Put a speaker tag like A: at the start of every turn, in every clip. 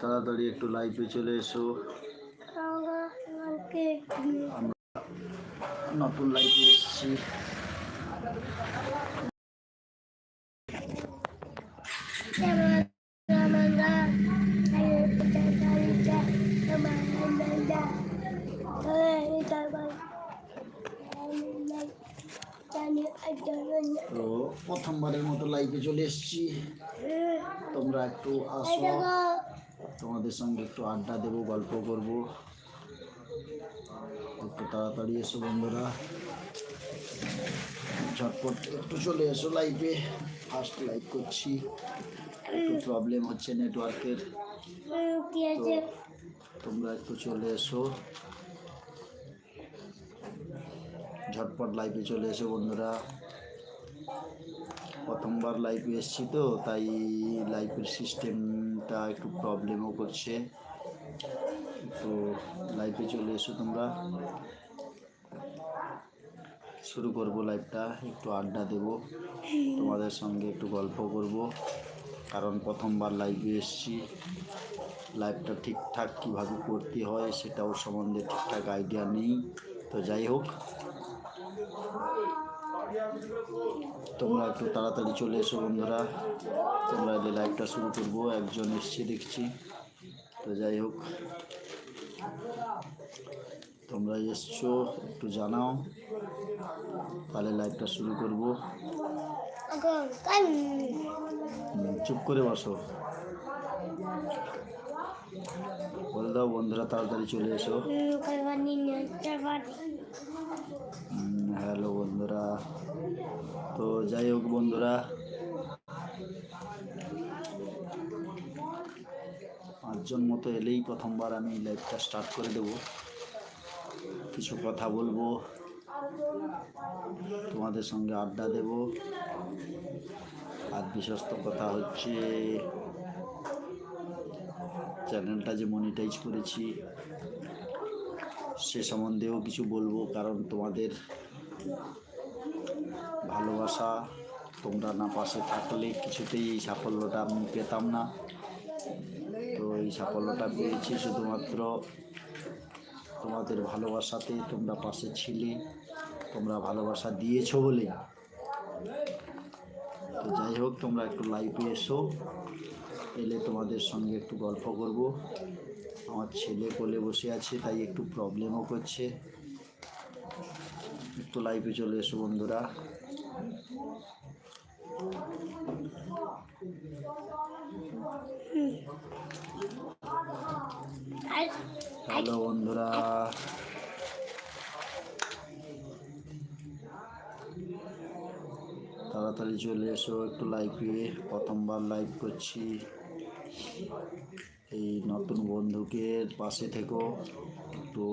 A: তাড়াতাড়ি একটু লাইভে চলে এসো। আমরা নতুন লাইভে এসেছি। তো প্রথমবারের মতো লাইভে চলে এসেছি। তোমরা একটু আসো। তোমাদের সঙ্গে একটু আড্ডা দেবো গল্প করব। একটু তাড়াতাড়ি এসো বন্ধুরা। ঝটপট একটু চলে এসো লাইভে ফার্স্ট লাইভ করছি। একটু প্রবলেম হচ্ছে নেটওয়ার্কের তোমরা একটু চলে এসো। ঝটপট লাইভে চলে এসো বন্ধুরা। প্রথমবার লাইভে এসেছি তো তাই লাইভের সিস্টেমটা একটু প্রবলেমও করছে। তো লাইভে চলে এসো তোমরা। শুরু করব লাইভটা একটু আড্ডা দেব। তোমাদের সঙ্গে একটু গল্প করব। কারণ প্রথমবার লাইভে এসছি। লাইভটা ঠিকঠাক কীভাবে করতে হয় সেটাও সম্বন্ধে ঠিকঠাক আইডিয়া নেই। তো যাই হোক। তোমরা একটু তাড়াতাড়ি চলে এসো বন্ধুরা। তোমরা এলে লাইভটা শুরু করব একজন এসছে দেখছি। তো যাই হোক তোমরা এসছো একটু জানাও তাহলে লাইভটা শুরু করব। চুপ করে বসো। দাও, বন্ধুরা, তাড়াতাড়ি চলে এসো। হ্যালো, বন্ধুরা। তো যাই হোক, বন্ধুরা, পাঁচজন মতো এলেই প্রথমবার আমি লাইভটা স্টার্ট করে দেব। কিছু কথা বলব, তোমাদের সঙ্গে আড্ডা দেব। আর বিশ্বস্ত কথা হচ্ছে চ্যানেলটা যে মনিটাইজ করেছি, সে সম্বন্ধেও কিছু বলব, কারণ তোমাদের ভালোবাসা, তোমরা না পাশে থাকলে কিছুতেই এই সাফল্যটা আমি পেতাম না। তো এই সাফল্যটা পেয়েছি শুধুমাত্র তোমাদের ভালোবাসাতে তোমরা পাশে ছিলে, তোমরা ভালোবাসা দিয়েছ বলে। তো যাই হোক, তোমরা একটু লাইভে এসো। এলে তোমাদের সঙ্গে একটু গল্প করব। আমার ছেলে কোলে বসে আছে, তাই একটু প্রবলেমও করছে। একটু লাইভে চলে এসো বন্ধুরা। হ্যালো বন্ধুরা। তাড়াতাড়ি চলে এসো, একটু লাইভে প্রথমবার লাইভ করছি। এই নতুন বন্ধুকে পাশে থেকো, একটু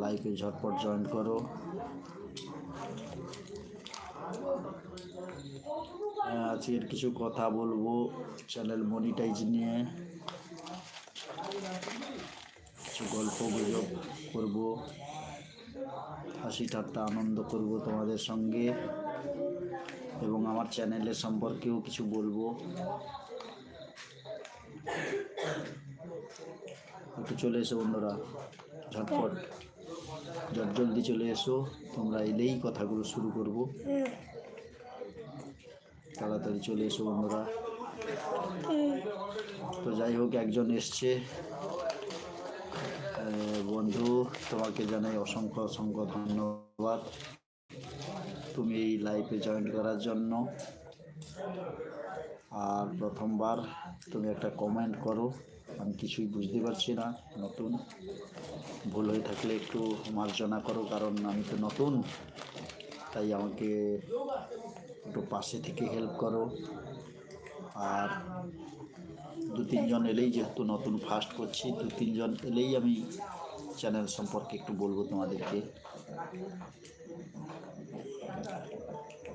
A: লাইভে ঝটপট জয়েন করো। আজকের কিছু কথা বলব চ্যানেল মনিটাইজ নিয়ে। কিছু গল্প গুজব করব, হাসি ঠাট্টা আনন্দ করব তোমাদের সঙ্গে। চ্যানেলের সম্পর্কেও কিছু বলব। একটু চলে এসো বন্ধুরা, ঝটপট। জট জলদি চলে এসো, তোমরা এলেই কথাগুলো শুরু করব। তাড়াতাড়ি চলে এসো বন্ধুরা। তো যাই হোক, একজন এসছে। বন্ধু, তোমাকে জানাই অসংখ্য অসংখ্য ধন্যবাদ। তুমি এই লাইফে জয়েন করার জন্য। আর প্রথমবার তুমি একটা কমেন্ট করো। আমি কিছুই বুঝতে পারছি না, নতুন। ভুল হয়ে থাকলে একটু মার্জনা করো, কারণ আমি তো নতুন। তাই আমাকে একটু পাশে থেকে হেল্প করো। আর দু তিনজন এলেই যেহেতু নতুন ফার্স্ট করছি দু তিনজন এলেই আমি চ্যানেল সম্পর্কে একটু বলব তোমাদেরকে।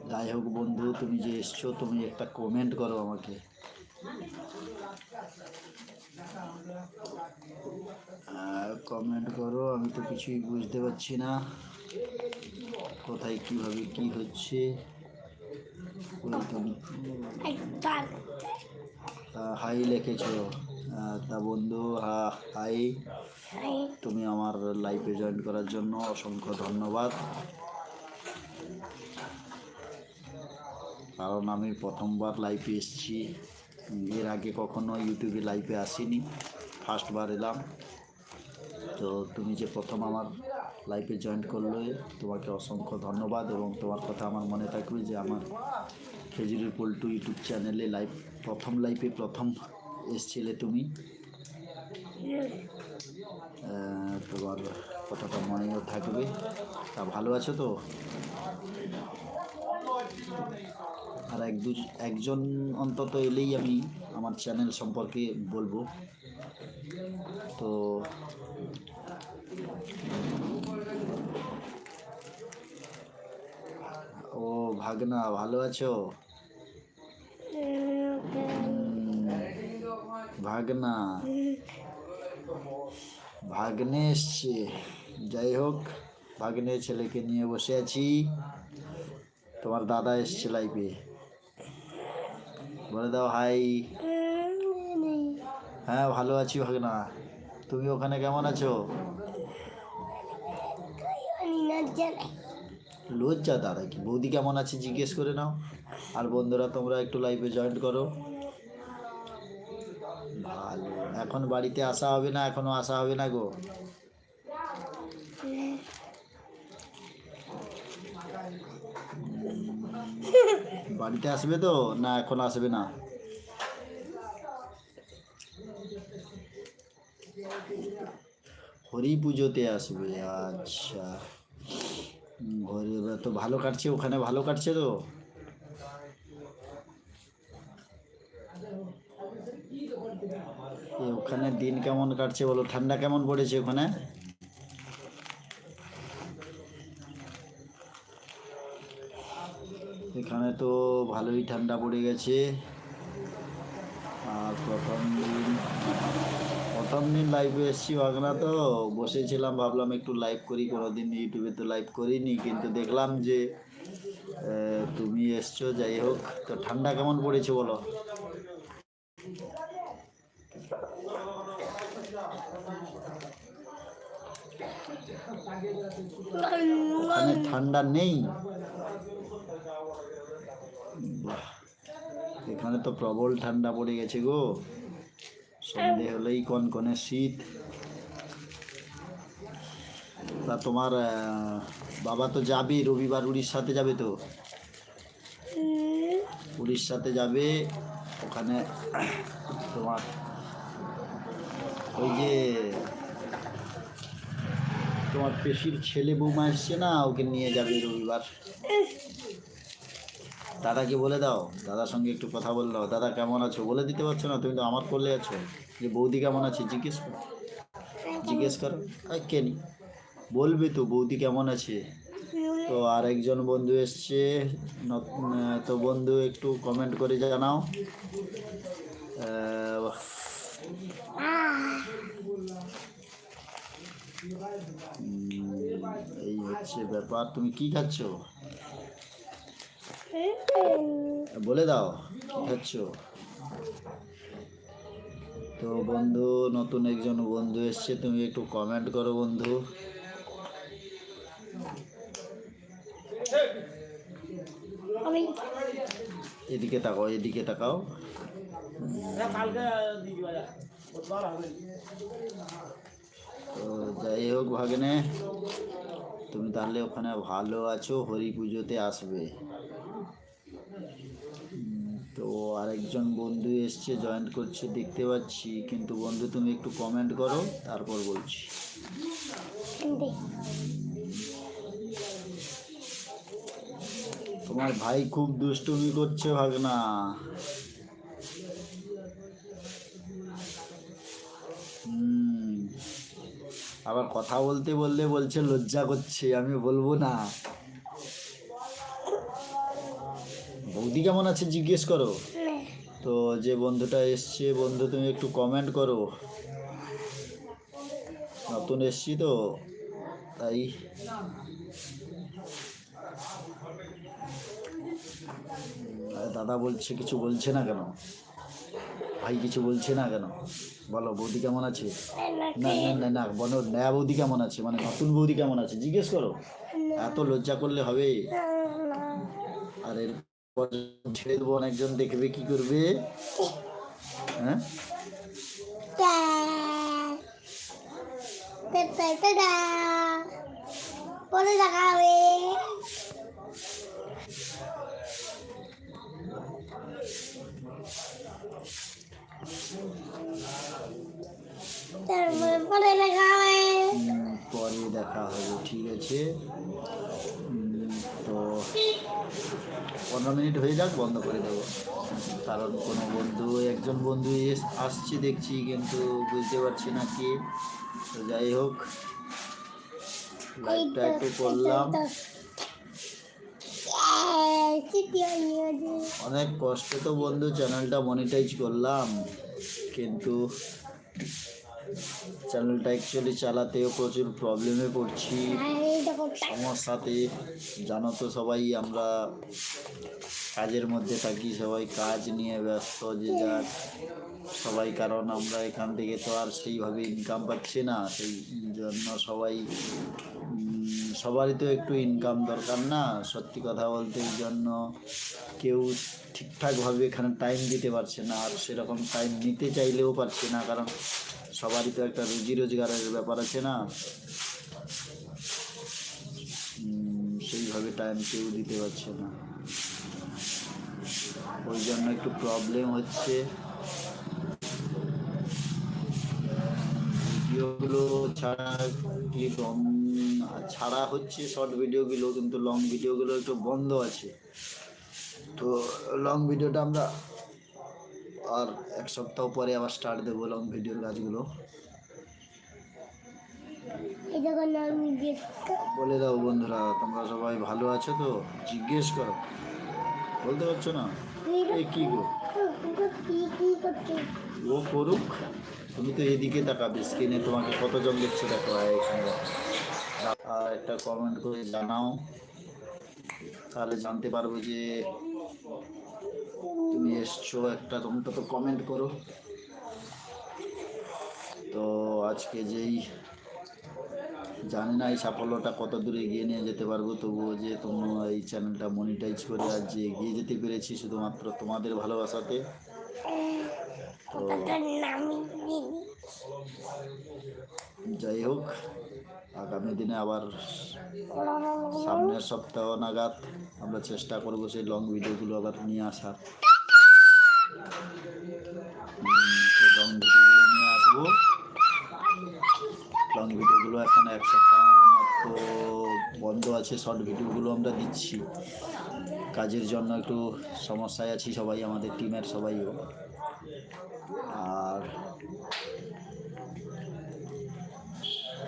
A: যাই হোক বন্ধু তুমি যে এসছো তুমি একটা কমেন্ট করো আমাকে। কমেন্ট করো আমি তো কিছুই বুঝতে পারছি না। কোথায় কীভাবে কি হচ্ছে? হাই লিখেছো। তা বন্ধু হা- হাই তুমি আমার লাইফে জয়েন করার জন্য অসংখ্য ধন্যবাদ। কারণ আমি প্রথমবার লাইভে এসেছি। এর আগে কখনো ইউটিউবে লাইভে আসিনি। ফার্স্টবার এলাম। তো তুমি যে প্রথম আমার লাইফে জয়েন করলে তোমাকে অসংখ্য ধন্যবাদ এবং তোমার কথা আমার মনে থাকবে যে আমার খেজুরের পল্টু ইউটিউব চ্যানেলে লাইভ প্রথম লাইফে প্রথম এসছিলে তুমি? তোমার কথাটা মনেও থাকবে। তা ভালো আছো তো? আর এক দু একজন অন্তত এলেই আমি আমার চ্যানেল সম্পর্কে বলব। তো ও ভাগনা ভালো আছো? উম, ভাগনা। ভাগ্নে এসছে যাই হোক ভাগ্নে ছেলেকে নিয়ে বসে আছি। তোমার দাদা এসছে লাইফে বলে দাও, হাই। হ্যাঁ ভালো আছি ভাগনা। তুমি ওখানে কেমন আছো? লজ্জা দাদা কি? বৌদি কেমন আছে জিজ্ঞেস করে নাও। আর বন্ধুরা, তোমরা একটু লাইভে জয়েন করো। এখন বাড়িতে আসা হবে না, এখনও আসা হবে না গো। বাড়িতে আসবে তো? না, এখন আসবে না। হরি পুজোতে আসবে আচ্ছা। হরি তো ভালো কাটছে, ওখানে ভালো কাটছে তো? ওখানে দিন কেমন কাটছে বলো? ঠান্ডা কেমন পড়েছে ওখানে? এখানে তো ভালোই ঠান্ডা পড়ে গেছে। আর প্রথম দিন প্রথম দিন লাইভে এসেছি বাগনা তো। বসেছিলাম, ভাবলাম একটু লাইভ করি। কোনোদিন ইউটিউবে তো লাইভ করিনি, কিন্তু দেখলাম যে তুমি এসছো, যাই হোক। তো ঠান্ডা কেমন পড়েছে বলো? ওখানে ঠান্ডা নেই। এখানে তো প্রবল ঠান্ডা পড়ে গেছে গো। সন্ধে হলেই কনকনে শীত। তা তোমার বাবা তো যাবে, রবিবার উড়িষ্যাতে যাবে তো? উড়িষ্যাতে যাবে, ওখানে তোমার ওই যে তোমার পেশির ছেলে বৌমা এসছে না ওকে নিয়ে যাবে রবিবার। দাদাকে বলে দাও দাদার সঙ্গে একটু কথা বলে দাও। দাদা কেমন আছো? বলে দিতে পারছ না তুমি তো আমার করলে আছো। যে বৌদি কেমন আছে জিজ্ঞেস করো। জিজ্ঞেস করো। আর কেনি বলবে তো বৌদি কেমন আছে? তো আর একজন বন্ধু এসছে তো বন্ধু একটু কমেন্ট করে জানাও। এই হচ্ছে ব্যাপার। তুমি কি খাচ্ছ? বলে দাও কি খাচ্ছ? তো বন্ধু নতুন একজন বন্ধু এসছে তুমি একটু কমেন্ট করো বন্ধু। এদিকে তাকাও এদিকে তাকাও। তো যাই হোক ভাগনে, তুমি তাহলে ওখানে ভালো আছো, হরি পুজোতে আসবে। তো আরেকজন বন্ধু এসছে জয়েন করছে, দেখতে পাচ্ছি। কিন্তু বন্ধু, তুমি একটু কমেন্ট করো, তারপর বলছি। তোমার ভাই খুব দুষ্টুমি করছে, ভাগনা। আবার কথা বলতে বললে বলছে, লজ্জা করছে, আমি বলব না। বৌদি কেমন আছে জিজ্ঞেস করো? তো যে বন্ধুটা এসছে, বন্ধু তুমি একটু কমেন্ট করো। নতুন এসছি তো, তাই। দাদা বলছে, কিছু বলছে না কেন? ভাই কিছু বলছে না কেন? বলো বৌদি কেমন আছে না না না না বলো নয়া বৌদি কেমন আছে মানে নতুন বৌদি কেমন আছে জিজ্ঞেস করো এত লজ্জা করলে হবে আর এরপর ছেড়ে দেবো অনেকজন দেখবে কি করবে হ্যাঁ
B: পরে দেখা হবে পরে দেখা হবে
A: পরে দেখা হবে ঠিক আছে? তো পনেরো মিনিট হয়ে যাক বন্ধ করে দেবো কারণ কোনো বন্ধু একজন বন্ধু এস- আসছে দেখছি কিন্তু বুঝতে পারছি না কি। তো যাই হোক লাইভটা একটু করলাম। অনেক কষ্টে তো বন্ধু চ্যানেলটা মনিটাইজ করলাম। কিন্তু চ্যানেলটা অ্যাকচুয়ালি চালাতেও প্রচুর প্রবলেমে পড়ছি। সমস্যাতে, জানো তো সবাই, আমরা কাজের মধ্যে থাকি, সবাই কাজ নিয়ে ব্যস্ত যে যার। সবাই, কারণ আমরা এখান থেকে তো আর সেইভাবে ইনকাম পাচ্ছি না, সেই জন্য সবাই সবারই তো একটু ইনকাম দরকার না। সত্যি কথা বলতে এই জন্য কেউ ঠিকঠাকভাবে এখানে টাইম দিতে পারছে না, আর সেরকম টাইম নিতে চাইলেও পারছে না, কারণ সবারই তো একটা রুজি রোজগারের ব্যাপার আছে না। সেইভাবে টাইম কেউ দিতে পারছে না। ওই জন্য একটু প্রবলেম হচ্ছে। ভিডিওগুলো ছাড়া কি ছাড়া হচ্ছে শর্ট ভিডিওগুলো কিন্তু লং ভিডিওগুলো একটু বন্ধ আছে। তো লং ভিডিওটা আমরা আর এক সপ্তাহ পরে আবার স্টার্ট দেবো লং ভিডিওর কাজগুলো। বলে দাও বন্ধুরা তোমরা সবাই ভালো আছো তো? জিজ্ঞেস করো। বলতে পারছ না? এই কি গো? ও করুক। তুমি তো এদিকে তাকাবে স্ক্রিনে তোমাকে কতজন দেখছে দেখো এখানে আর একটা কমেন্ট করে জানাও। তাহলে জানতে পারব যে তুমি এসছো একটা তোমরা তো কমেন্ট করো। তো আজকে যেই জানি না এই সাফল্যটা কত দূরে এগিয়ে নিয়ে যেতে পারব তবুও যে তোমরা এই চ্যানেলটা মনিটাইজ করে আজ যে এগিয়ে যেতে পেরেছি শুধুমাত্র তোমাদের ভালোবাসাতে। যাই হোক আগামী দিনে আবার সামনের সপ্তাহ নাগাদ আমরা চেষ্টা করব সেই লং ভিডিওগুলো আবার নিয়ে আসার। লং ভিডিওগুলো নিয়ে আসব। লং ভিডিওগুলো এখন এক সপ্তাহ মতো বন্ধ আছে শর্ট ভিডিওগুলো আমরা দিচ্ছি। কাজের জন্য একটু সমস্যায় আছি সবাই, আমাদের টিমের সবাইও। আর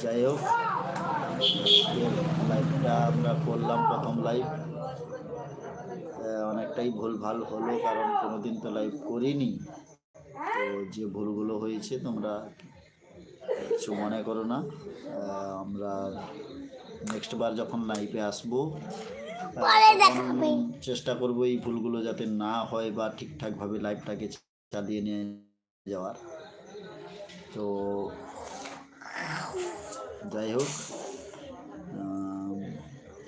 A: যাই হোক। লাইভটা আমরা করলাম প্রথম লাইভ অনেকটাই ভুল ভালো হলো কারণ কোনোদিন তো লাইভ করিনি। তো যে ভুলগুলো হয়েছে তোমরা কিছু মনে করো না। আমরা নেক্সট বার যখন লাইভে আসব চেষ্টা করব এই ভুলগুলো যাতে না হয় বা ঠিকঠাকভাবে লাইভটাকে চালিয়ে নিয়ে যাওয়ার। তো যাই হোক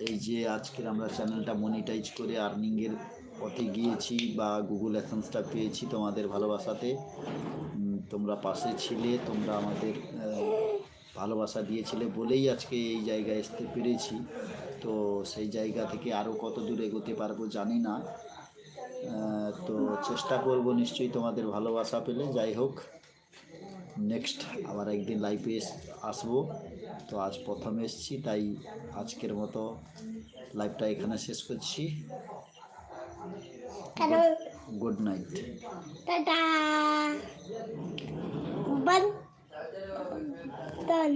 A: এই যে আজকের আমরা চ্যানেলটা মনিটাইজ করে আর্নিংয়ের পথে গিয়েছি বা গুগল অ্যাসেন্সটা পেয়েছি তোমাদের ভালোবাসাতে। তোমরা পাশে ছিলে, তোমরা আমাদের ভালোবাসা দিয়েছিলে বলেই আজকে এই জায়গায় আসতে পেরেছি। তো সেই জায়গা থেকে আরও কত দূর এগোতে পারব জানি না। তো চেষ্টা করব নিশ্চয়ই তোমাদের ভালোবাসা পেলে। যাই হোক নেক্সট আবার একদিন লাইভে আসব। তো আজ প্রথম এসেছি তাই আজকের মতো লাইভটা এখানে শেষ করছি। গুড নাইট
B: টাটা বন দন